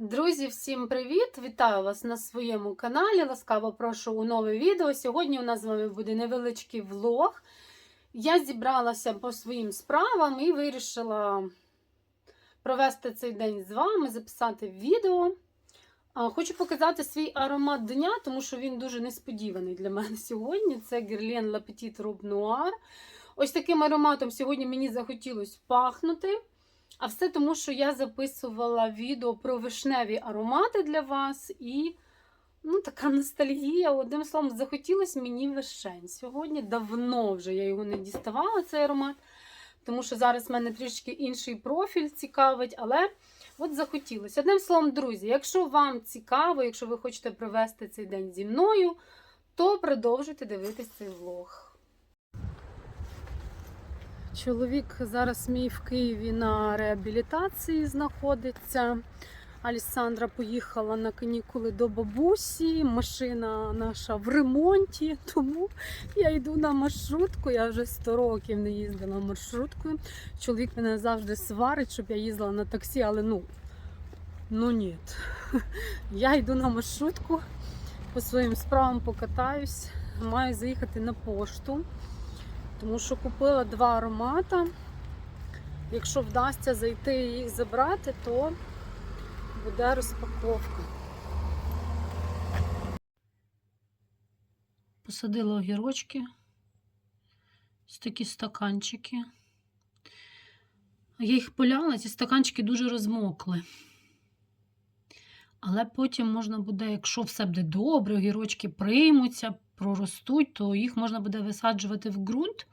Друзі, всім привіт! Вітаю вас на своєму каналі. Ласкаво прошу у нове відео. Сьогодні у нас з вами буде невеличкий влог. Я зібралася по своїм справам і вирішила провести цей день з вами, записати відео. Хочу показати свій аромат дня, тому що він дуже несподіваний для мене сьогодні. Це Guerlain La Petite Robe Noir. Ось таким ароматом сьогодні мені захотілося пахнути. А все тому, що я записувала відео про вишневі аромати для вас. І ну, така ностальгія. Одним словом, захотілося мені вишень. Сьогодні давно вже я його не діставала, цей аромат. Тому що зараз в мене трішки інший профіль цікавить, але от захотілося. Одним словом, друзі, якщо вам цікаво, якщо ви хочете провести цей день зі мною, то продовжуйте дивитись цей влог. Чоловік зараз мій в Києві на реабілітації знаходиться. Алісандра поїхала на канікули до бабусі. Машина наша в ремонті, тому я йду на маршрутку. Я вже 100 років не їздила маршруткою. Чоловік мене завжди сварить, щоб я їздила на таксі, але ну, ну ні. Я йду на маршрутку, по своїм справам покатаюсь. Маю заїхати на пошту. Тому що купила два аромата. Якщо вдасться зайти і їх забрати, то буде розпаковка. Посадила огірочки. Ось такі стаканчики. Я їх поляла, ці стаканчики дуже розмокли. Але потім можна буде, якщо все буде добре, огірочки приймуться, проростуть, то їх можна буде висаджувати в ґрунт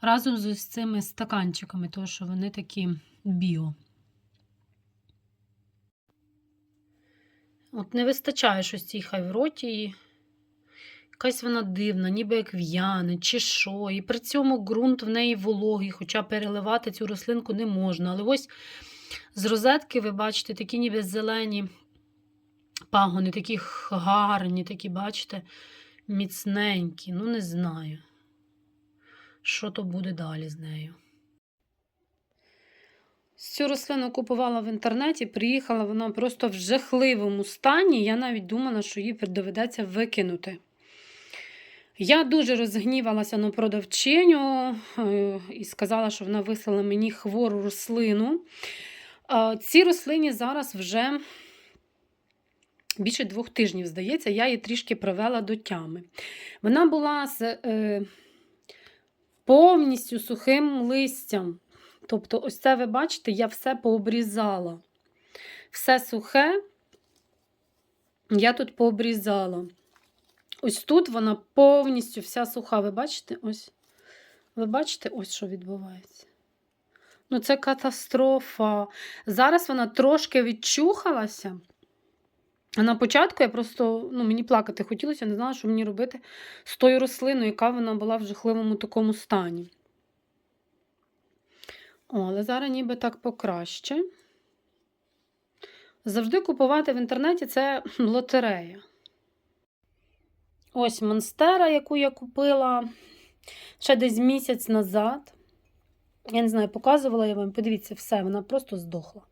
разом з ось цими стаканчиками, тому що вони такі біо. От не вистачає щось цій хайвротії. Якась вона дивна, ніби як в'яне, чи що. І при цьому ґрунт в неї вологий, хоча переливати цю рослинку не можна. Але ось з розетки, ви бачите, такі ніби зелені пагони, такі гарні, такі, бачите, міцненькі. Ну, не знаю, що то буде далі з нею. Цю рослину купувала в інтернеті, приїхала вона просто в жахливому стані. Я навіть думала, що її доведеться викинути. Я дуже розгнівалася на продавчиню е, і сказала, що вона вислала мені хвору рослину. Цій рослині зараз вже більше двох тижнів, здається, я її трішки привела до тями. Вона була з е, повністю сухим листям. Тобто, ось це ви бачите, я все пообрізала. Все сухе, я тут пообрізала. Ось тут вона повністю вся суха. Ви бачите? Ось. Ви бачите, ось що відбувається. Ну, це катастрофа. Зараз вона трошки відчухалася. А на початку я просто, ну, мені плакати хотілося, не знала, що мені робити з тою рослиною, яка вона була в жахливому такому стані. О, але зараз ніби так покраще. Завжди купувати в інтернеті це лотерея. Ось монстера, яку я купила ще десь місяць назад. Я не знаю, показувала я вам, подивіться, все, вона просто здохла.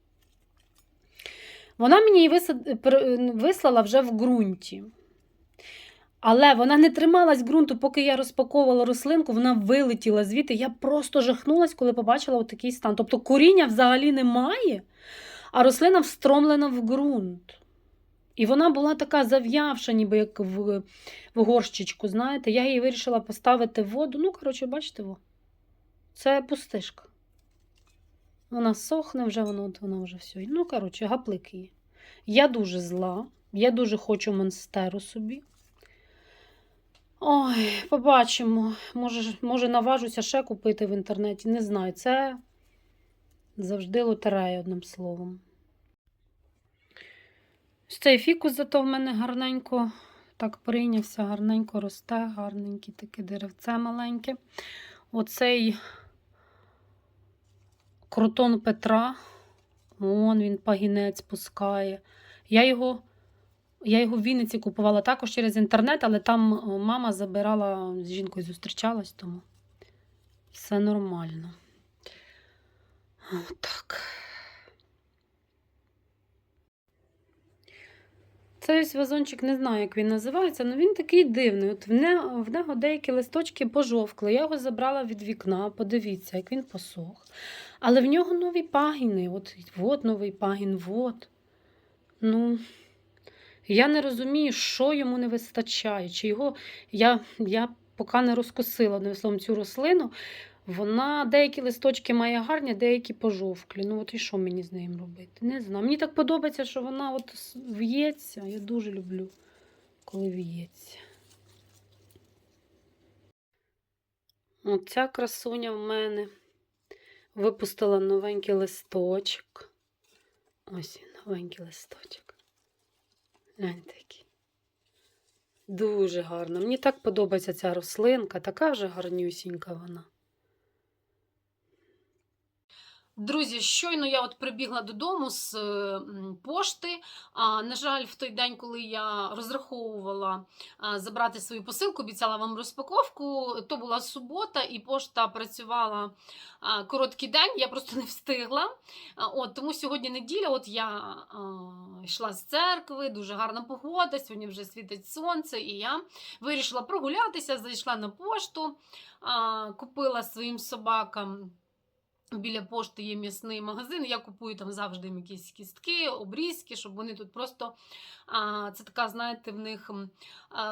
Вона мені її вислала вже в ґрунті. Але вона не трималась ґрунту, поки я розпаковувала рослинку, вона вилетіла звідти. Я просто жахнулась, коли побачила такий стан. Тобто коріння взагалі немає, а рослина встромлена в ґрунт. І вона була така зав'явша, ніби як в, в горщичку, знаєте. Я її вирішила поставити воду. Ну, коротше, бачите, во. це пустишка. Вона сохне вже, воно, вона вже все. Ну, коротше, гаплик її. Я дуже зла. Я дуже хочу монстеру собі. Ой, побачимо. Може, може, наважуся ще купити в інтернеті. Не знаю. Це завжди лотерея, одним словом. Цей фікус зато в мене гарненько так прийнявся, гарненько росте, гарненьке таке деревце маленьке. Оцей крутон Петра. Вон він пагінець пускає. Я його я його в Вінниці купувала також через інтернет, але там мама забирала, з жінкою зустрічалась, тому все нормально. Отак. Цей вазончик не знаю, як він називається, але він такий дивний. От в, не, в нього деякі листочки пожовкли. Я його забрала від вікна, подивіться, як він посох. Але в нього нові пагіни. От, от новий пагін, от. Ну, я не розумію, що йому не вистачає. Чи його я, я поки не розкосила словом цю рослину. Вона деякі листочки має гарні, деякі пожовклі. Ну от і що мені з нею робити? Не знаю. Мені так подобається, що вона от в'ється. Я дуже люблю, коли в'ється. Оця красуня в мене випустила новенький листочок. Ось він, новенький листочок. Гляньте який. Дуже гарно. Мені так подобається ця рослинка, така вже гарнюсінька вона. Друзі, щойно я от прибігла додому з е, пошти. А, на жаль, в той день, коли я розраховувала забрати свою посилку, обіцяла вам розпаковку. То була субота, і пошта працювала короткий день. Я просто не встигла. От тому сьогодні неділя. От я йшла з церкви, дуже гарна погода. Сьогодні вже світить сонце, і я вирішила прогулятися. Зайшла на пошту, купила своїм собакам. Біля пошти є м'ясний магазин. Я купую там завжди якісь кістки, обрізки, щоб вони тут просто. Це така, знаєте, в них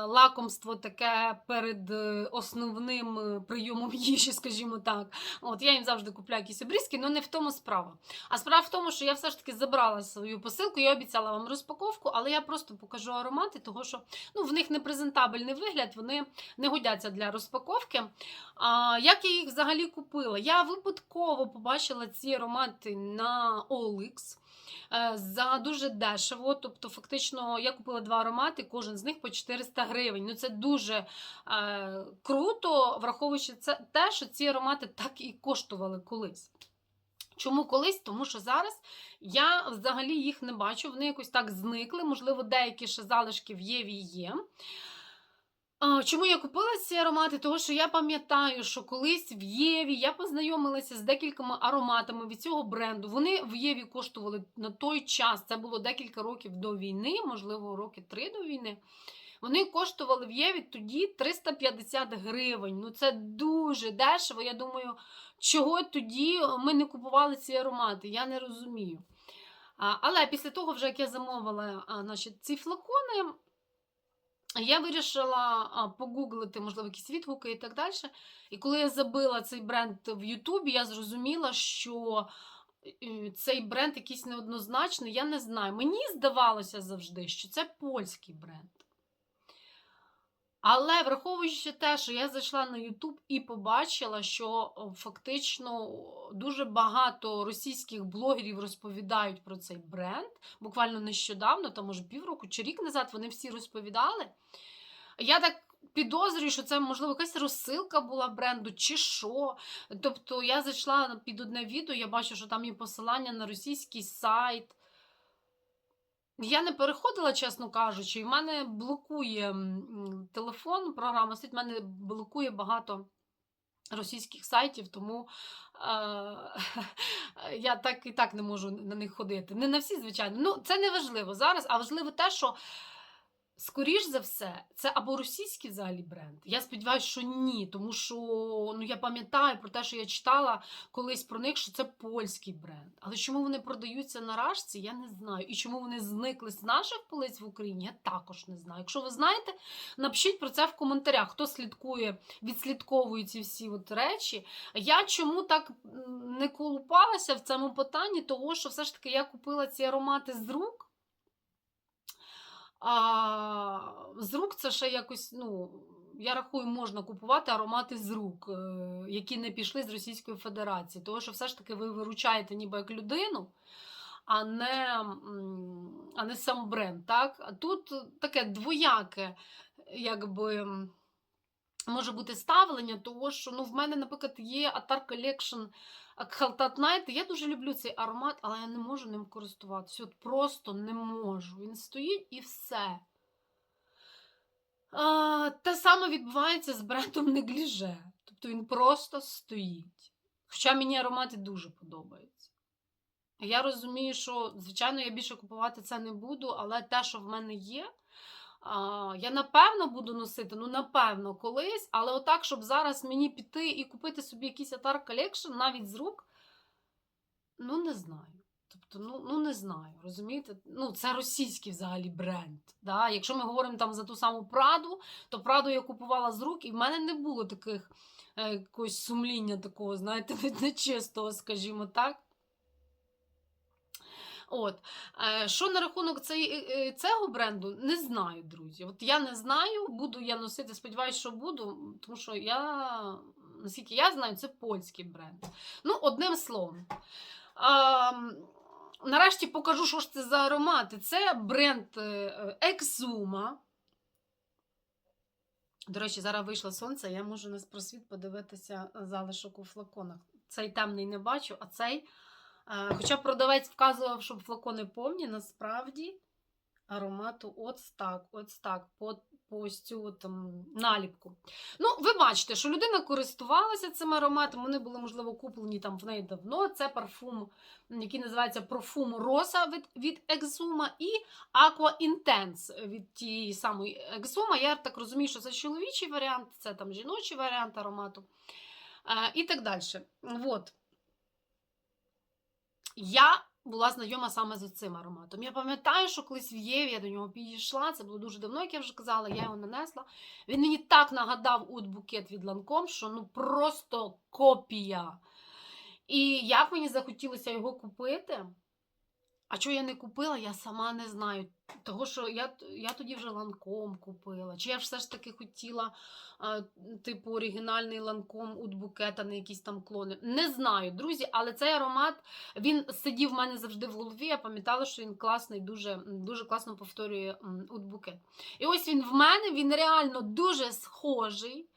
лакомство таке перед е, основним е, прийомом їжі, скажімо так. От я їм завжди купляю якісь обрізки, але не в тому справа. А справа в тому, що я все ж таки забрала свою посилку, я обіцяла вам розпаковку, але я просто покажу аромати, того що ну, в них непрезентабельний вигляд, вони не годяться для розпаковки. А, як я їх взагалі купила? Я випадково побачила ці аромати на OLX. е, За дуже дешево, тобто, фактично, я купила два аромати, кожен з них по 400 гривень. Ну, це дуже е, круто, враховуючи це те, що ці аромати так і коштували колись. Чому колись? Тому що зараз я взагалі їх не бачу, вони якось так зникли. Можливо, деякі ще залишки в Єві є. А, Чому я купила ці аромати? Тому що я пам'ятаю, що колись в Єві я познайомилася з декількома ароматами від цього бренду. Вони в Єві коштували на той час, це було декілька років до війни, можливо, роки три до війни. Вони коштували в Єві тоді 350 гривень. Ну це дуже дешево. Я думаю, чого тоді ми не купували ці аромати? Я не розумію. А, Але після того, вже як я замовила а, значить, ці флакони, я вирішила погуглити, можливо, якісь відгуки і так далі. І коли я забила цей бренд в Ютубі, я зрозуміла, що е, цей бренд якийсь неоднозначний. Я не знаю. Мені здавалося завжди, що це польський бренд. Але враховуючи те, що я зайшла на Ютуб і побачила, що фактично дуже багато російських блогерів розповідають про цей бренд. Буквально нещодавно, там може півроку чи рік назад, вони всі розповідали. Я так підозрюю, що це, можливо, якась розсилка була бренду, чи що. Тобто я зайшла під одне відео, я бачу, що там є посилання на російський сайт. Я не переходила, чесно кажучи, і в мене блокує телефон, програма стоїть, в мене блокує багато російських сайтів, тому е- я так і так не можу на них ходити. Не на всі, звичайно. Ну, це не важливо зараз, а важливо те, що. Скоріш за все, це або російський взагалі бренд. Я сподіваюся, що ні, тому що ну я пам'ятаю про те, що я читала колись про них, що це польський бренд. Але чому вони продаються на рашці, я не знаю. І чому вони зникли з наших полиць в Україні, я також не знаю. Якщо ви знаєте, напишіть про це в коментарях. Хто слідкує, відслідковує ці всі от речі. Я чому так не колупалася в цьому питанні, того що все ж таки я купила ці аромати з рук. А з рук це ще якось, ну, я рахую, можна купувати аромати з рук, е, які не пішли з Російської Федерації. Тому що все ж таки ви виручаєте ніби як людину, а не, а не сам бренд. Так? А тут таке двояке, якби. Може бути ставлення, того що ну, в мене, наприклад, є Atar Collection Khaltat Night. Я дуже люблю цей аромат, але я не можу ним користуватися. От просто не можу. Він стоїть і все. А, те саме відбувається з брендом Негліже. Тобто він просто стоїть. Хоча мені аромати дуже подобаються. Я розумію, що, звичайно, я більше купувати це не буду, але те, що в мене є, а, я напевно буду носити, ну напевно, колись, але отак, щоб зараз мені піти і купити собі якийсь Atар Collection навіть з рук, ну не знаю. Тобто, ну, ну не знаю, розумієте? Ну, це російський взагалі бренд. Да? Якщо ми говоримо там за ту саму Праду, то Праду я купувала з рук, і в мене не було таких е, якогось сумління такого, знаєте, нечистого, скажімо так. От. Е, Що на рахунок е, е, цього бренду, не знаю, друзі. От я не знаю, буду я носити, сподіваюся, що буду, тому що я, наскільки я знаю, це польський бренд. Ну, одним словом. А, нарешті покажу, що ж це за аромати. Це бренд е, Exuma. До речі, зараз вийшло сонце, я можу на просвіт подивитися залишок у флаконах. Цей темний не бачу, а цей. Хоча продавець вказував, що флакони повні, насправді аромату от так, от так, по, по ось цю там, наліпку. Ну, ви бачите, що людина користувалася цим ароматом, вони були, можливо, куплені там в неї давно. Це парфум, який називається Парфум Роса від, від Exuma і Aqua Intense від тієї самої Exuma. Я так розумію, що це чоловічий варіант, це там жіночий варіант аромату. Е, і так далі. Вот. Я була знайома саме з цим ароматом. Я пам'ятаю, що колись в Єві я до нього підійшла. Це було дуже давно, як я вже казала, я його нанесла. Він мені так нагадав от букет від Ланком, що ну просто копія. І як мені захотілося його купити. А чого я не купила, я сама не знаю. Того, що я, я тоді вже ланком купила. Чи я все ж таки хотіла, а, типу, оригінальний ланком от букета, не якісь там клони. Не знаю, друзі, але цей аромат він сидів в мене завжди в голові. Я пам'ятала, що він класний, дуже, дуже класно повторює от букет. І ось він в мене, він реально дуже схожий.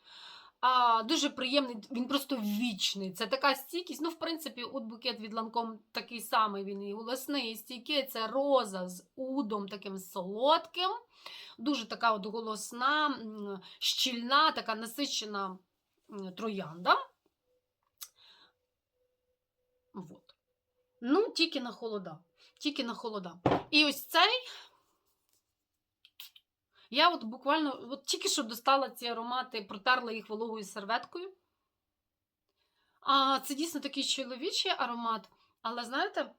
А, дуже приємний, він просто вічний. Це така стійкість. Ну, в принципі, от букет від ланком такий самий, він і голосний, і стійкий. Це роза з удом таким солодким. Дуже така от голосна, щільна, така насичена троянда. Вот. Ну, тільки на холода. Тільки на холода. І ось цей. Я от буквально от тільки що достала ці аромати, протерла їх вологою серветкою. А це дійсно такий чоловічий аромат. Але знаєте,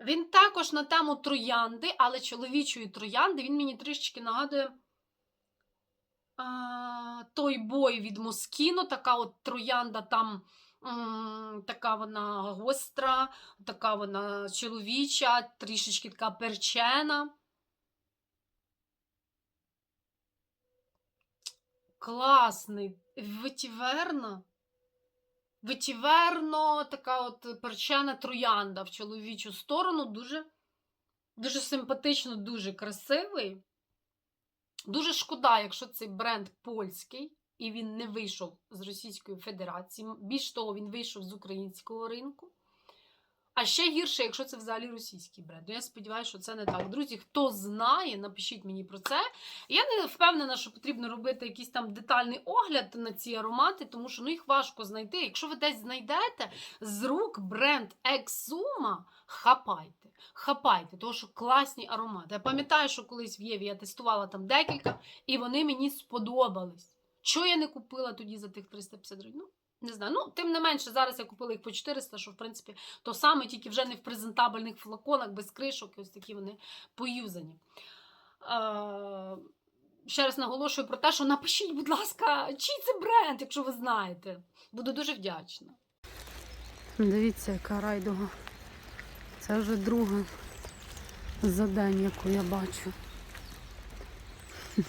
він також на тему троянди, але чоловічої троянди, він мені трішечки нагадує а, той бой від Москіно, така от троянда там. Така вона гостра, така вона чоловіча, трішечки така перчена. Класний. Ветіверна. Ветіверно, така от перчена троянда в чоловічу сторону. Дуже, дуже симпатично, дуже красивий. Дуже шкода, якщо цей бренд польський, і він не вийшов з Російської Федерації. Більш того, він вийшов з українського ринку. А ще гірше, якщо це взагалі російський бренд. Ну, я сподіваюся, що це не так. Друзі, хто знає, напишіть мені про це. Я не впевнена, що потрібно робити якийсь там детальний огляд на ці аромати, тому що ну, їх важко знайти. Якщо ви десь знайдете з рук бренд Exuma, хапайте. Хапайте, тому що класні аромати. Я пам'ятаю, що колись в Єві я тестувала там декілька, і вони мені сподобались. Чого я не купила тоді за тих 350 гривень? Ну, не знаю. Ну, тим не менше, зараз я купила їх по 400, що в принципі то саме, тільки вже не в презентабельних флаконах, без кришок, ось такі вони поюзані. Е, ще раз наголошую про те, що напишіть, будь ласка, чий це бренд, якщо ви знаєте. Буду дуже вдячна. Дивіться, яка райдуга. Це вже друга за яку я бачу.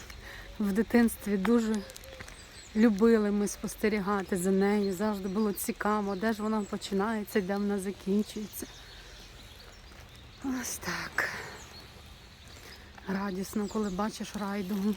В дитинстві дуже любили ми спостерігати за нею. Завжди було цікаво, де ж вона починається, де вона закінчується. Ось так. Радісно, коли бачиш райдугу.